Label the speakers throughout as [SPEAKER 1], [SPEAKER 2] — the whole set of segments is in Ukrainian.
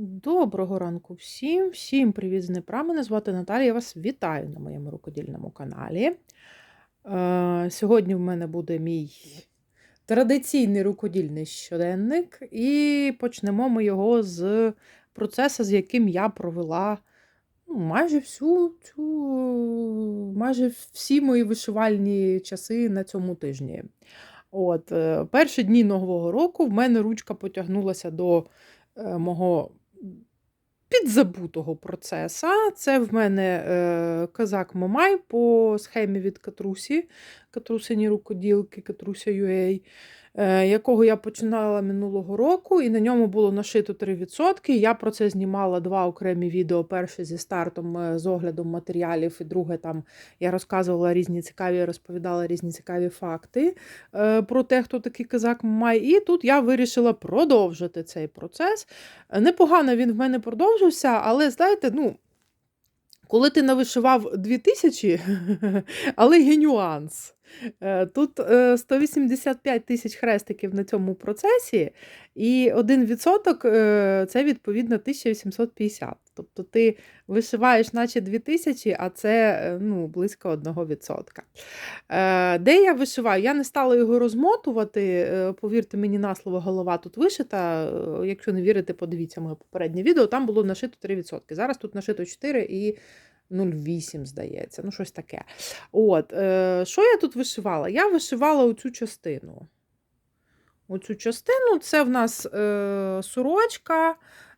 [SPEAKER 1] Доброго ранку всім, всім привіт з Дніпра. Мене звати Наталія. Я вас вітаю на моєму рукодільному каналі. Е, Сьогодні в мене буде мій традиційний рукодільний щоденник, і почнемо ми його з процесу, з яким я провела ну, майже всю цю, майже всі мої вишивальні часи на цьому тижні. От, е, Перші дні нового року в мене ручка потягнулася до е, мого підзабутого процеса. Це в мене е, казак Мамай по схемі від Катрусі, Катрусині рукоділки, Катруся е, якого я починала минулого року, і на ньому було нашито 3%. Я про це знімала два окремі відео. Перше зі стартом е, з оглядом матеріалів, і друге там я розказувала різні цікаві, розповідала різні цікаві факти е, про те, хто такий козак Мамай. І тут я вирішила продовжити цей процес. Непогано він в мене продовжився, але знаєте, ну. Коли ти навишивав 2000, але є нюанс. Е, Тут е, 185 тисяч хрестиків на цьому процесі, і 1% е, це відповідно 1850. Тобто ти вишиваєш, наче 2000, а це е, ну, близько 1%. Е, Де я вишиваю? Я не стала його розмотувати. е, Повірте мені на слово, голова тут вишита. Е, Якщо не вірите, подивіться моє попереднє відео. Там було нашито 3%. Зараз тут нашито 4 і 0,8, здається, ну щось таке. От, е, Що я тут вишивала? Я вишивала оцю частину. Оцю частину це в нас е, сорочка,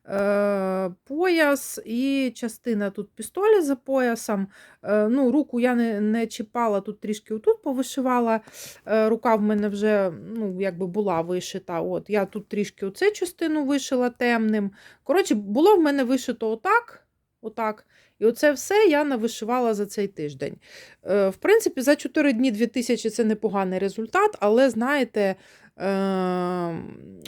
[SPEAKER 1] е, пояс і частина тут пістолі за поясом. Е, ну, Руку я не не чіпала, тут трішки отут повишивала. Е, рука в мене вже ну, якби була вишита. От, Я тут трішки оцю частину вишила темним. Коротше, було в мене вишито отак. отак. І оце все я навишивала за цей тиждень. Е, В принципі, за 4 дні 2000 це непоганий результат, але знаєте, е,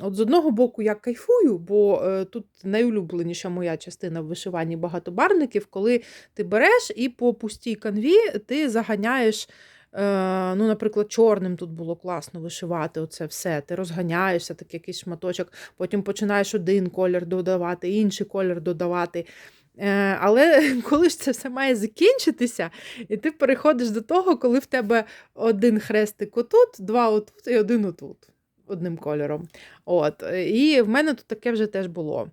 [SPEAKER 1] от з одного боку я кайфую, бо е, тут найулюбленіша моя частина в вишиванні багатобарників, коли ти береш і по пустій канві ти заганяєш. Е, Ну, Наприклад, чорним тут було класно вишивати оце все. Ти розганяєшся, так якийсь шматочок, потім починаєш один колір додавати, інший колір додавати. Е, Але коли ж це все має закінчитися, і ти переходиш до того, коли в тебе один хрестик отут, два отут і один отут. Одним кольором. От. І в мене тут таке вже теж було.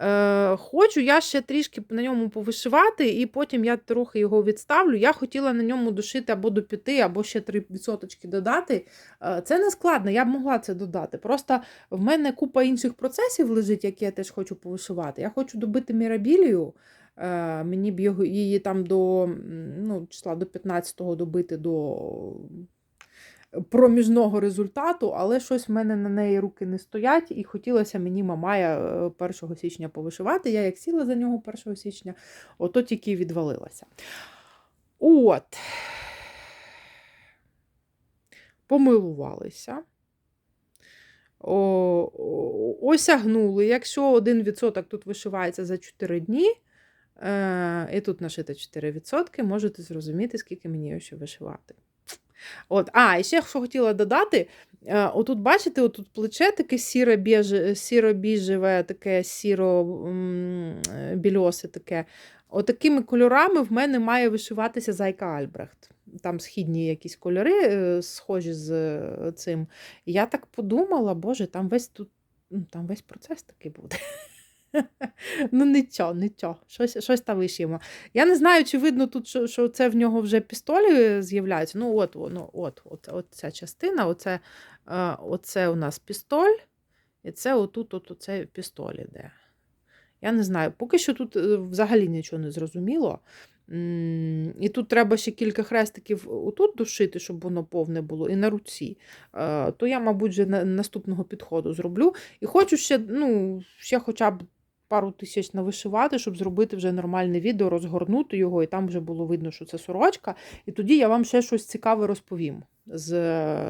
[SPEAKER 1] Е, Хочу я ще трішки на ньому повишивати, і потім я трохи його відставлю. Я хотіла на ньому дошити або до 5, або ще 3% додати. Е, Це не складно, я б могла це додати. Просто в мене купа інших процесів лежить, які я теж хочу повишивати. Я хочу добити мірабілію. Е, Мені б її там до ну, числа до 15-го добити до проміжного результату, але щось в мене на неї руки не стоять, і хотілося мені Мамая 1 січня повишивати. Я як сіла за нього 1 січня, ото тільки відвалилася. От. Помилувалися. О, осягнули. Якщо 1% тут вишивається за 4 дні, е, і тут нашито 4%, можете зрозуміти, скільки мені ще вишивати. От, А, і ще що хотіла додати: е, отут, бачите, отут плече таке сіро-біжеве, таке сіро-більосе таке. Отакими кольорами в мене має вишиватися Зайка Альбрехт. Там східні якісь кольори, е, схожі з е, цим. Я так подумала, боже, там весь тут, ну, там весь процес такий буде. Ну, нічого, нічого, щось щось там вишиємо. Я не знаю, чи видно тут, що що це в нього вже пістолі з'являються. Ну, от воно, от, от, от ця частина, оце, е, оце у нас пістоль, і це отут от, оце пістоль іде. Я не знаю, поки що тут е, взагалі нічого не зрозуміло. І тут треба ще кілька хрестиків отут дошити, щоб воно повне було, і на руці. Е, то я, мабуть, вже наступного підходу зроблю. І хочу ще, ну, ще хоча б пару тисяч навишивати, щоб зробити вже нормальне відео, розгорнути його, і там вже було видно, що це сорочка. І тоді я вам ще щось цікаве розповім. З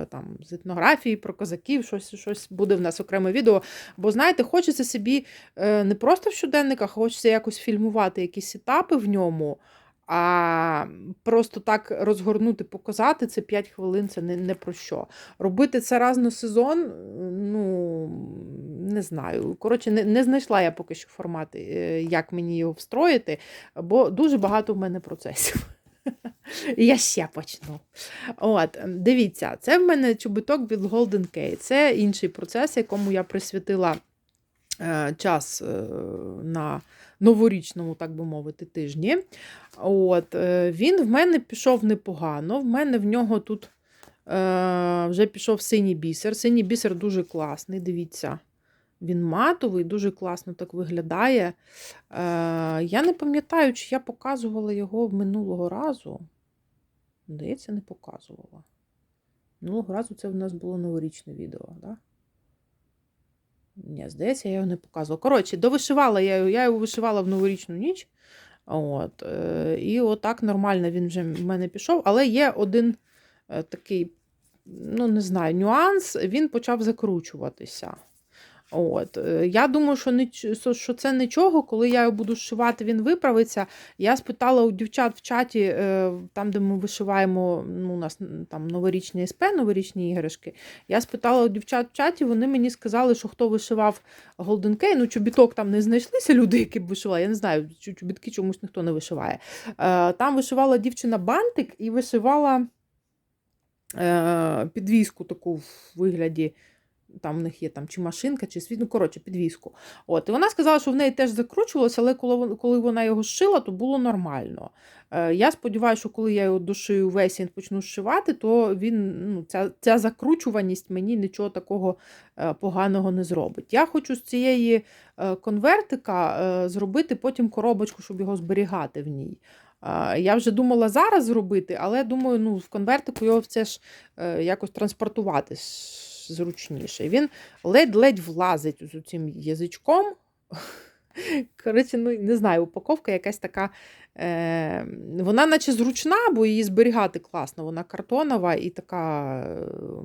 [SPEAKER 1] там, з етнографії про козаків, щось щось буде в нас окреме відео. Бо, знаєте, хочеться собі е, не просто в щоденниках, хочеться якось фільмувати якісь етапи в ньому. А просто так розгорнути, показати це 5 хвилин, це не, не про що. Робити це раз на сезон, ну не знаю. Коротше, не, не знайшла я поки що формат, е, як мені його встроїти, бо дуже багато в мене процесів. Я ще почну. От, Дивіться, це в мене чобіток від Golden K. Це інший процес, якому я присвятила е, час е, на новорічному, так би мовити, тижні. От, е, Він в мене пішов непогано. В мене в нього тут е, вже пішов синій бісер. Синій бісер дуже класний, дивіться. Він матовий, дуже класно так виглядає. Е, Я не пам'ятаю, чи я показувала його минулого разу. Здається, не показувала. Минулого разу це в нас було новорічне відео. Да? Ні, здається, я його не показувала. Коротше, довишивала я його, я його вишивала в новорічну ніч. От, е, І отак нормально він вже в мене пішов. Але є один е, такий, ну, не знаю, нюанс, він почав закручуватися. От. е, Я думаю, що не, що це нічого, коли я його буду шивати, він виправиться. Я спитала у дівчат в чаті, е, там, де ми вишиваємо, ну, у нас там новорічні СП, новорічні іграшки. Я спитала у дівчат в чаті, вони мені сказали, що хто вишивав Golden Key, ну чобіток там не знайшлися люди, які б вишивали. Я не знаю, чобітки чомусь ніхто не вишиває. Е, Там вишивала дівчина бантик і вишивала підвіску таку в вигляді там в них є там чи машинка, чи світ, ну, коротше, підвіску. От, І вона сказала, що в неї теж закручувалося, але коли коли вона його зшила, то було нормально. Е, Я сподіваюся, що коли я його дошию весь і почну зшивати, то він, ну, ця ця закручуваність мені нічого такого е, поганого не зробить. Я хочу з цієї е, конвертика е, зробити потім коробочку, щоб його зберігати в ній. Я вже думала зараз зробити, але думаю, ну, в конвертику його все ж якось транспортувати зручніше. Він ледь-ледь влазить з цим язичком. Коротше, ну, не знаю, упаковка якась така. Е, Вона, наче зручна, бо її зберігати класно. Вона картонова і така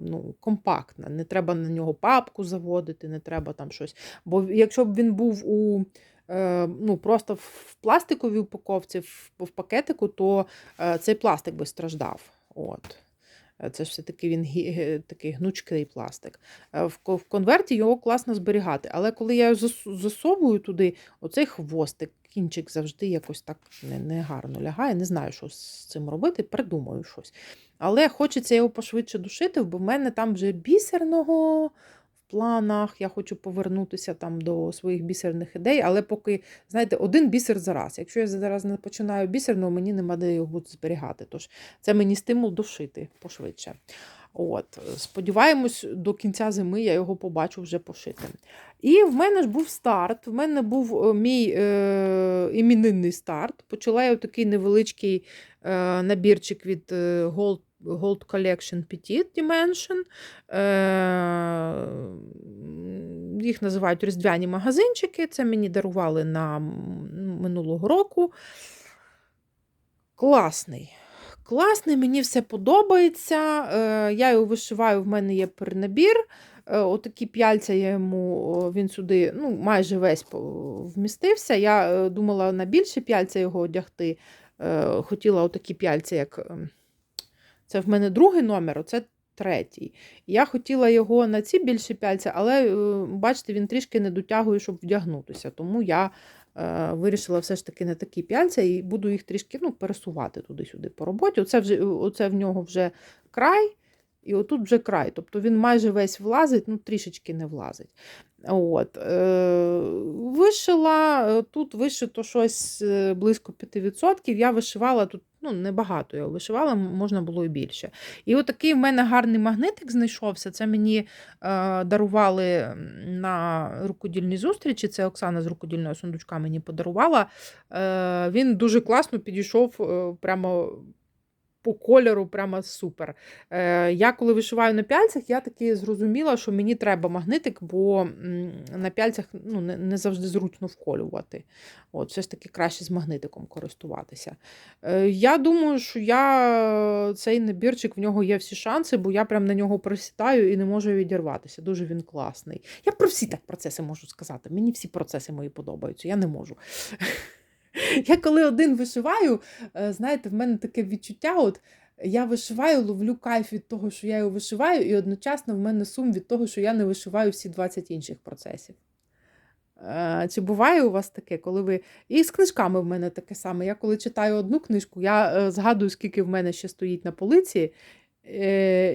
[SPEAKER 1] ну, компактна. Не треба на нього папку заводити, не треба там щось. Бо якщо б він був у е, ну, Просто в пластиковій упаковці, в, в пакетику, то е, цей пластик би страждав. От. Е, це ж все-таки він такий гнучкий пластик. Е, в конверті його класно зберігати. Але коли я засовую туди, оцей хвостик, кінчик завжди якось так негарно лягає. Не знаю, що з цим робити, придумаю щось. Але хочеться його пошвидше душити, бо в мене там вже бісерного планах. Я хочу повернутися там до своїх бісерних ідей, але поки, знаєте, один бісер зараз. Якщо я зараз не починаю бісерного, мені нема де його зберігати. Тож це мені стимул душити пошвидше. От, Сподіваємось, до кінця зими я його побачу вже пошитим. І в мене ж був старт. В мене був е, мій е, іменинний старт. Почала я такий невеличкий е, набірчик від е, Gold Gold Collection Petit Dimension. Е, їх називають різдвяні магазинчики. Це мені дарували на минулого року. Класний. Класний, мені все подобається. Е, я його вишиваю, в мене є перенабір. Е, отакі п'яльця я йому, він сюди ну, майже весь вмістився. Я думала на більше п'яльця його одягти. Хотіла отакі п'яльця, як ем, це в мене другий номер, оце третій. Я хотіла його на ці більші пяльця, але, е, бачите, він трішки не дотягує, щоб вдягнутися. Тому я е, вирішила все ж таки на такі пяльця і буду їх трішки ну, пересувати туди-сюди по роботі. Оце, вже, оце в нього вже край. І отут вже край. Тобто він майже весь влазить, ну трішечки не влазить. От. Е, Вишила, е, тут вишито щось е, близько 5%. Я вишивала тут ну, небагато його вишивала, можна було і більше. І отакий в мене гарний магнитик знайшовся. Це мені дарували на рукодільній зустрічі. Це Оксана з рукодільного сундучка мені подарувала. Він дуже класно підійшов прямо по кольору прямо супер. Е, Я коли вишиваю на пяльцях, я таки зрозуміла, що мені треба магнитик, бо на пяльцях ну, не не завжди зручно вколювати. От, Все ж таки краще з магнитиком користуватися. Е, Я думаю, що я цей набірчик в нього є всі шанси, бо я прям на нього присідаю і не можу відірватися. Дуже він класний. Я про всі так процеси можу сказати. Мені всі процеси мої подобаються, я не можу. Я коли один вишиваю, е, знаєте, в мене таке відчуття, от я вишиваю, ловлю кайф від того, що я його вишиваю, і одночасно в мене сум від того, що я не вишиваю всі 20 інших процесів. Е, Чи буває у вас таке, коли ви. І з книжками в мене таке саме. Я коли читаю одну книжку, я е, згадую, скільки в мене ще стоїть на полиці,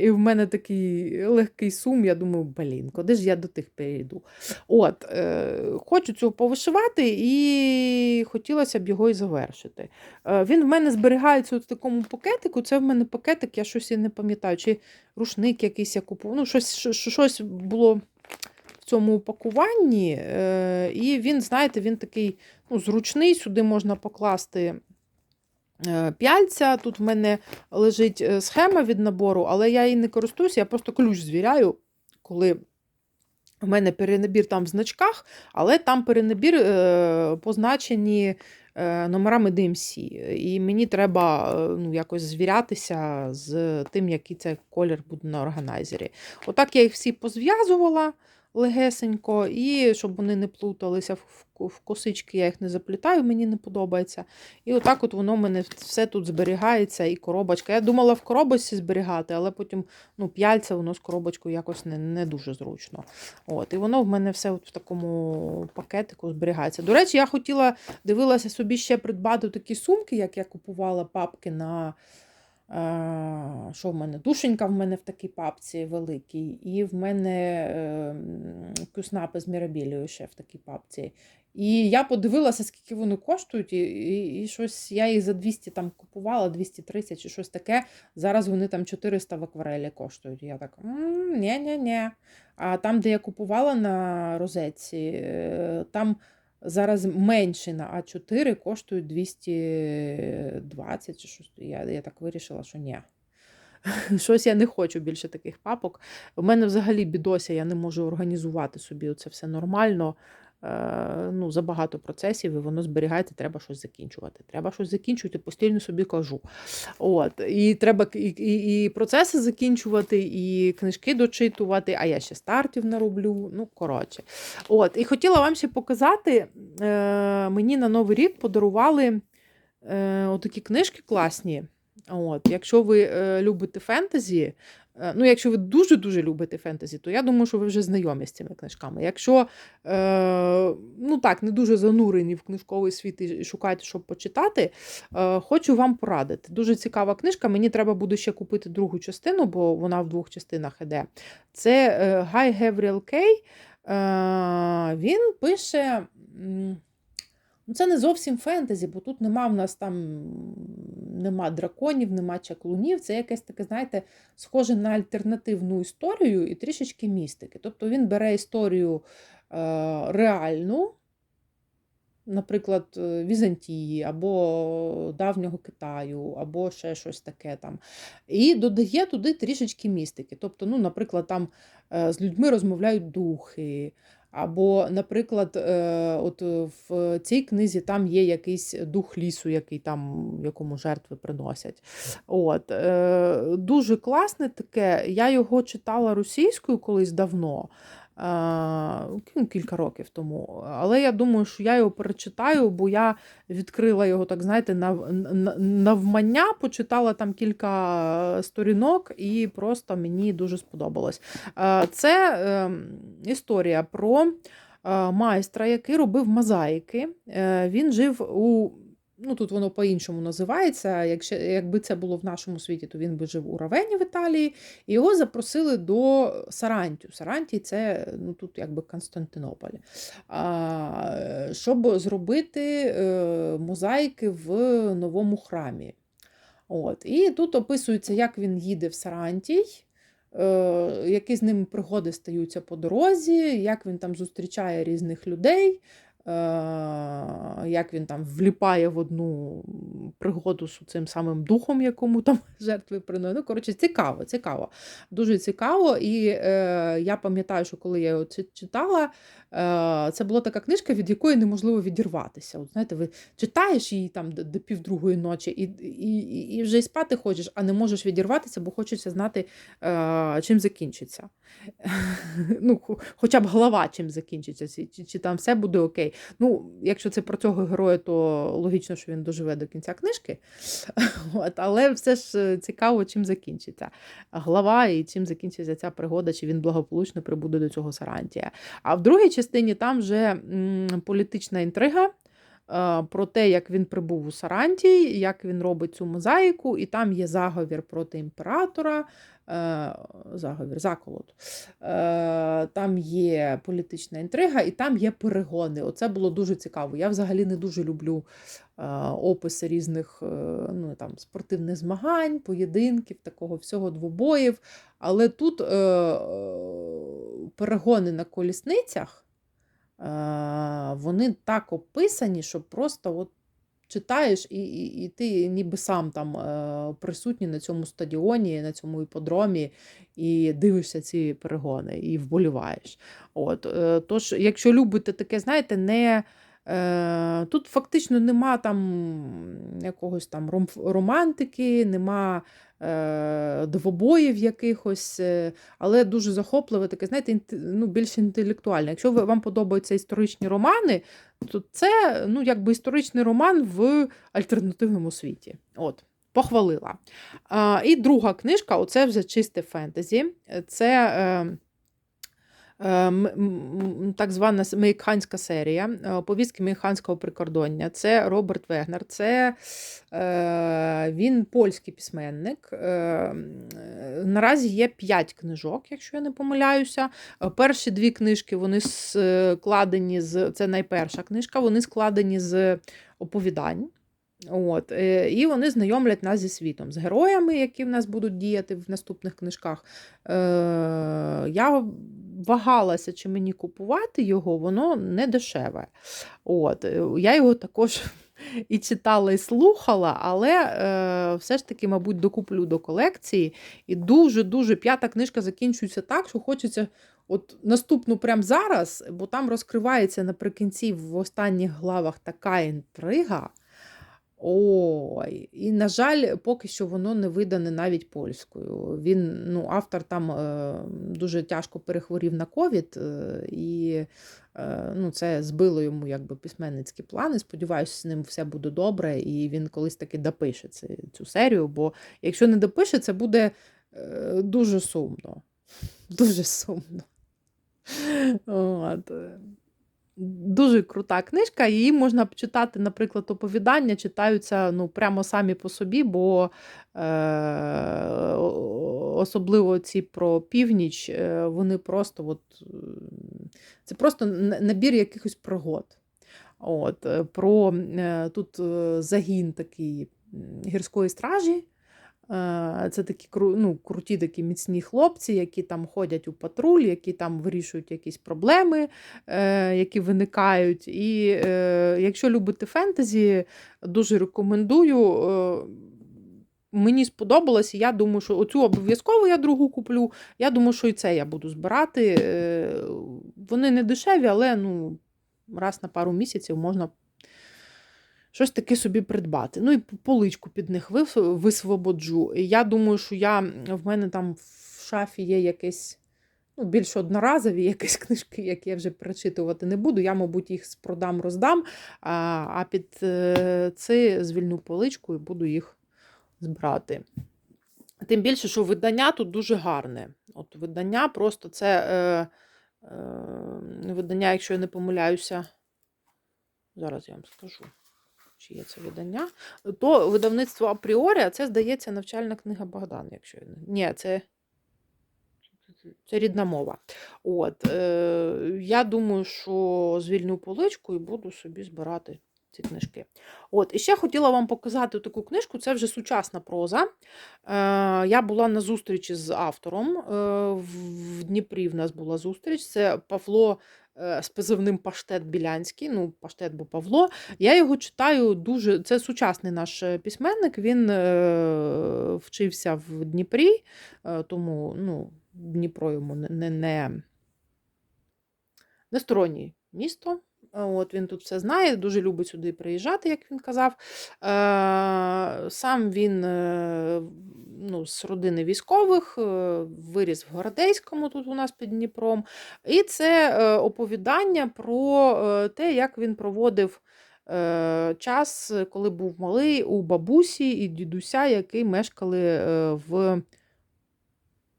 [SPEAKER 1] і в мене такий легкий сум, я думаю, блін, куди ж я до тих перейду. От, е, Хочу цього повишивати, і хотілося б його і завершити. Е, Він в мене зберігається в такому пакетику. Це в мене пакетик, я щось і не пам'ятаю, чи рушник якийсь я купував. Ну, щось, що- що- щось було в цьому упакуванні. Е, І він, знаєте, він такий ну, зручний, сюди можна покласти. Е, П'яльця, тут в мене лежить е, схема від набору, але я її не користуюся, я просто ключ звіряю, коли в мене перенабір там в значках, але там перенабір е, позначені е, номерами DMC. І мені треба е, ну, якось звірятися з тим, який це колір буде на органайзері. Отак я їх всі позв'язувала легесенько, і щоб вони не плуталися в, косички, я їх не заплітаю, мені не подобається. І отак от воно в мене все тут зберігається, і коробочка. Я думала в коробочці зберігати, але потім ну, п'яльця, воно з коробочкою якось не, не дуже зручно. От, І воно в мене все от в такому пакетику зберігається. До речі, я хотіла дивилася собі ще придбати такі сумки, як я купувала папки на. Е, Що в мене? Душенька в мене в такій папці великій, і в мене е, кюснапи з мірабілією ще в такій папці. І я подивилася, скільки вони коштують, і, і, і щось я їх за 200 там купувала, 230 чи щось таке. Зараз вони там 400 в акварелі коштують. Я так, ні-ні-ні. А там, де я купувала на розетці, е, там зараз менше на А4 коштують 220 чи щось. Я, я так вирішила, що ні. Щось я не хочу більше таких папок. У мене взагалі бідося, я не можу організувати собі це все нормально. Е, ну, Забагато процесів, і воно зберігається, треба щось закінчувати. Треба щось закінчувати, постійно собі кажу. От, І треба і, і, і процеси закінчувати, і книжки дочитувати, а я ще стартів нароблю. Ну, коротше. От, І хотіла вам ще показати, е, мені на Новий рік подарували е, отакі книжки класні. От, Якщо ви е, любите фентезі, ну, якщо ви дуже-дуже любите фентезі, то я думаю, що ви вже знайомі з цими книжками. Якщо е, ну так, не дуже занурені в книжковий світ і шукаєте, щоб почитати, е, хочу вам порадити. Дуже цікава книжка. Мені треба буде ще купити другу частину, бо вона в двох частинах іде. Це е, Гай Гевріел Кей. Е, він пише. Ну, це не зовсім фентезі, бо тут нема в нас там нема драконів, нема чаклунів. Це якесь таке, знаєте, схоже на альтернативну історію і трішечки містики. Тобто він бере історію е, реальну, наприклад, е, Візантії, або давнього Китаю, або ще щось таке там. І додає туди трішечки містики. Тобто, ну, наприклад, там е, з людьми розмовляють духи. Або, наприклад, е, от в цій книзі там є якийсь дух лісу, який там, якому жертви приносять. От, е, Дуже класне таке. Я його читала російською колись давно, е, кілька років тому. Але я думаю, що я його перечитаю, бо я відкрила його, так знаєте, нав, навмання, почитала там кілька сторінок, і просто мені дуже сподобалось. Е, Це ем, історія про е, майстра, який робив мозаїки. Е, Він жив у. Ну, тут воно по-іншому називається. Якщо, якби це було в нашому світі, то він би жив у Равені в Італії, і його запросили до Сарантію. Сарантій це ну, тут якби Константинополь, а, щоб зробити е, мозаїки в новому храмі. От. І тут описується, як він їде в Сарантій. Е, які з ним пригоди стаються по дорозі, як він там зустрічає різних людей, як він там вліпає в одну пригоду з цим самим духом, якому там жертви приносять. Ну, коротше, цікаво, цікаво. Дуже цікаво. І е, я пам'ятаю, що коли я його читала, е, це була така книжка, від якої неможливо відірватися. От, знаєте, ви читаєш її там до півдругої ночі, і, і, і вже й спати хочеш, а не можеш відірватися, бо хочеться знати, е, чим закінчиться. ну, Хоча б голова чим закінчиться, чи, чи там все буде окей. Ну, якщо це про цього героя, то логічно, що він доживе до кінця книжки. От, але все ж е, цікаво, чим закінчиться глава і чим закінчиться ця пригода, чи він благополучно прибуде до цього Сарантія. А в другій частині там вже м, політична інтрига. Е, Про те, як він прибув у Сарантій, як він робить цю мозаїку, і там є заговір проти імператора, е, заговір, заколот. Е, Там є політична інтрига, і там є перегони. Оце було дуже цікаво. Я взагалі не дуже люблю описи різних ну, там, спортивних змагань, поєдинків, такого всього двобоїв. Але тут перегони на колісницях. Вони так описані, що просто от читаєш, і, і, і ти ніби сам там е, присутній на цьому стадіоні, на цьому іподромі, і дивишся ці перегони, і вболіваєш. От, е, тож, якщо любите таке, знаєте, не. Е, Тут фактично нема там якогось там романтики, нема е, двобоїв якихось, е, але дуже захопливе, таке, знаєте, ну, більш інтелектуальне. Якщо вам подобаються історичні романи, то це ну, якби історичний роман в альтернативному світі. От, похвалила. І друга книжка оце вже чисте фентезі. Це. Е, так звана мейханська серія е, повістки мейханського прикордоння. Це Роберт Вегнер. Це е, він польський письменник. Наразі є 5 книжок, якщо я не помиляюся. Перші дві книжки вони складені з це найперша книжка, вони складені з оповідань. От, і вони знайомлять нас зі світом, з героями, які в нас будуть діяти в наступних книжках. Я вагалася, чи мені купувати його, воно не дешеве. От, е, я його також і читала, і слухала, але е, все ж таки, мабуть, докуплю до колекції. І дуже-дуже п'ята книжка закінчується так, що хочеться. От наступну прямо зараз, бо там розкривається наприкінці в останніх главах така інтрига. Ой, і, на жаль, поки що воно не видане навіть польською. Він, ну, автор там е, дуже тяжко перехворів на ковід, е, і е, ну, це збило йому якби письменницькі плани. Сподіваюся, з ним все буде добре, і він колись таки допише цю, серію. Бо якщо не допише, це буде е, дуже сумно. Дуже сумно. От. Дуже крута книжка, її можна читати, наприклад, оповідання читаються ну, прямо самі по собі, бо е, особливо ці про північ, е, вони просто от, це просто набір якихось пригод. От, е, про е, тут загін такий гірської стражі. Е, Це такі ну, круті, такі міцні хлопці, які там ходять у патруль, які там вирішують якісь проблеми, е, які виникають. І е, якщо любите фентезі, дуже рекомендую. Мені сподобалось, і я думаю, що оцю обов'язково я другу куплю. Я думаю, що і це я буду збирати. Вони не дешеві, але ну, раз на пару місяців можна щось таке собі придбати. Ну і поличку під них висвободжу. І я думаю, що я, в мене там в шафі є якесь. Ну, більш одноразові якісь книжки, які я вже перечитувати не буду. Я, мабуть, їх продам, роздам, а, під е, це звільню поличку і буду їх збирати. Тим більше, що видання тут дуже гарне. От видання просто це е, е, видання, якщо я не помиляюся, зараз я вам скажу, чи є це видання, то видавництво апріорі, а це, здається, навчальна книга Богдан, якщо. Ні, це. Це рідна мова. От, е, я думаю, що звільню поличку і буду собі збирати ці книжки. От, і ще хотіла вам показати таку книжку, це вже сучасна проза. Е, я була на зустрічі з автором. Е, в Дніпрі в нас була зустріч. Це Павло з позивним Паштет Білянський. Ну, Паштет, бо Павло. Я його читаю дуже. Це сучасний наш е, письменник. Він е, вчився в Дніпрі, е, тому ну, Дніпро йому не, не, не, стороннє місто. Е, От Він тут все знає, дуже любить сюди приїжджати, як він казав. Е, Сам він е, ну, з родини військових, е, виріс в Городейському, тут у нас під Дніпром. І це е, оповідання про е, те, як він проводив час, коли був малий у бабусі і дідуся, які мешкали в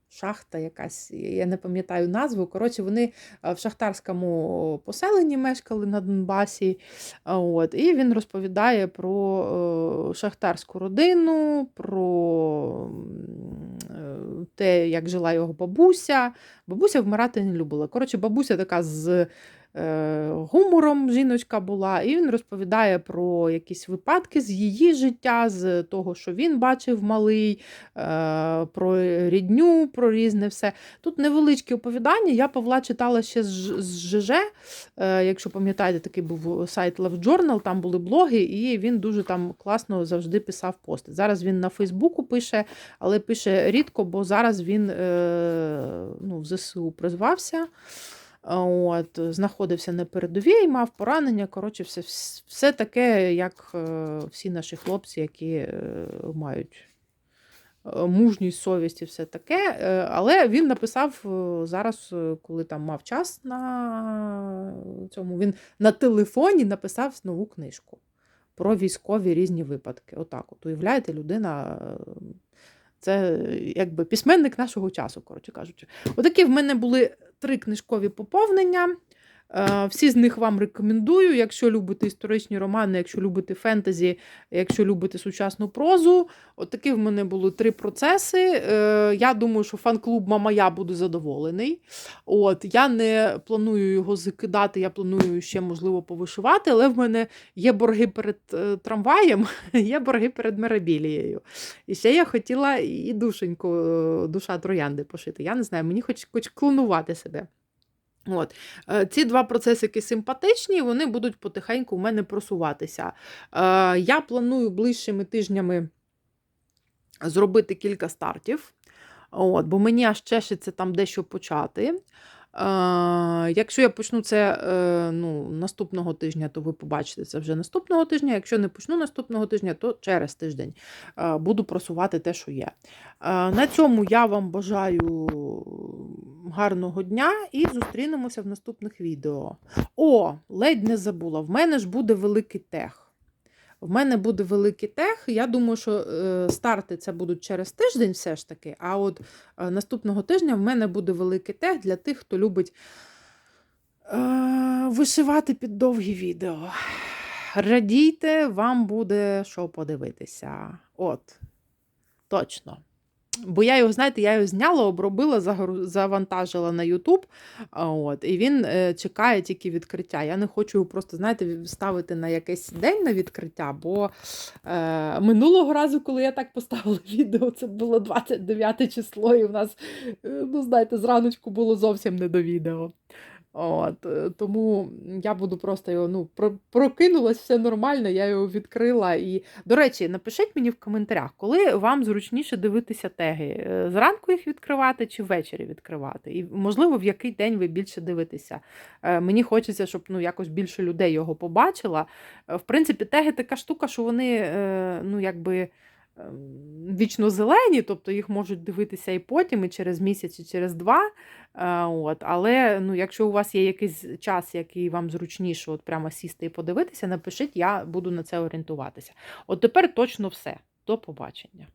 [SPEAKER 1] шахта якась, я не пам'ятаю назву. Коротше, вони е, в шахтарському поселенні мешкали на Донбасі. От, і він розповідає про е, шахтарську родину, про е, те, як жила його бабуся. Бабуся вмирати не любила. Коротше, бабуся така з е, гумором жіночка була, і він розповідає про якісь випадки з її життя, з того, що він бачив малий, е, про рідню, про різне все. Тут невеличкі оповідання. Я Павла читала ще з, ЖЖ. Е, якщо пам'ятаєте, такий був сайт Love Journal, там були блоги, і він дуже там класно завжди писав пости. Зараз він на Фейсбуку пише, але пише рідко, бо зараз він е, ну, в ЗСУ призвався. От, знаходився на передовій, мав поранення. Коротше, все, все таке, як е, всі наші хлопці, які е, мають е, мужність, совість і все таке. Е, Але він написав е, зараз, е, коли там мав час на цьому, він на телефоні написав нову книжку про військові різні випадки. Отак, от уявляєте, людина. е, Це е, якби письменник нашого часу, коротше кажучи. Отакі в мене були три книжкові поповнення. Е, Всі з них вам рекомендую. Якщо любите історичні романи, якщо любите фентезі, якщо любите сучасну прозу. От такі в мене були три процеси. Е, Я думаю, що фан-клуб Мамая буде задоволений. От, Я не планую його закидати, я планую ще, можливо, повишивати, але в мене є борги перед е, трамваєм, є борги перед мерабілією. І ще я хотіла і душеньку, душа троянди пошити. Я не знаю, мені хоч, хоч клонувати себе. От. Е, Ці два процесики симпатичні, вони будуть потихеньку в мене просуватися. Е, Я планую ближчими тижнями зробити кілька стартів, от, бо мені аж чешеться там дещо почати. Е, Якщо я почну це ну, наступного тижня, то ви побачите це вже наступного тижня. Якщо не почну наступного тижня, то через тиждень буду просувати те, що є. На цьому я вам бажаю гарного дня і зустрінемося в наступних відео. О, ледь не забула. В мене ж буде великий тех. В мене буде великий тех. Я думаю, що е, старти це будуть через тиждень, все ж таки. А от е, наступного тижня в мене буде великий тех для тих, хто любить е, вишивати під довгі відео. Радійте, вам буде що подивитися. От, точно. Бо я його, знаєте, я його зняла, обробила, завантажила на YouTube, і він е, чекає тільки відкриття. Я не хочу його просто, знаєте, ставити на якийсь день на відкриття, бо е, минулого разу, коли я так поставила відео, це було 29 число, і в нас, е, ну, знаєте, зраночку було зовсім не до відео. От, е, тому я буду просто його ну, про- прокинулась, все нормально, я його відкрила. І, до речі, напишіть мені в коментарях, коли вам зручніше дивитися теги. Е, Зранку їх відкривати чи ввечері відкривати? І, можливо, в який день ви більше дивитеся. Е, Мені хочеться, щоб ну, якось більше людей його побачила. В принципі, теги така штука, що вони ну, якби. Ем, Вічно зелені, тобто їх можуть дивитися і потім, і через місяць, і через два. Е, От, але ну, якщо у вас є якийсь час, який вам зручніше, от прямо сісти і подивитися, напишіть, я буду на це орієнтуватися. От тепер точно все. До побачення.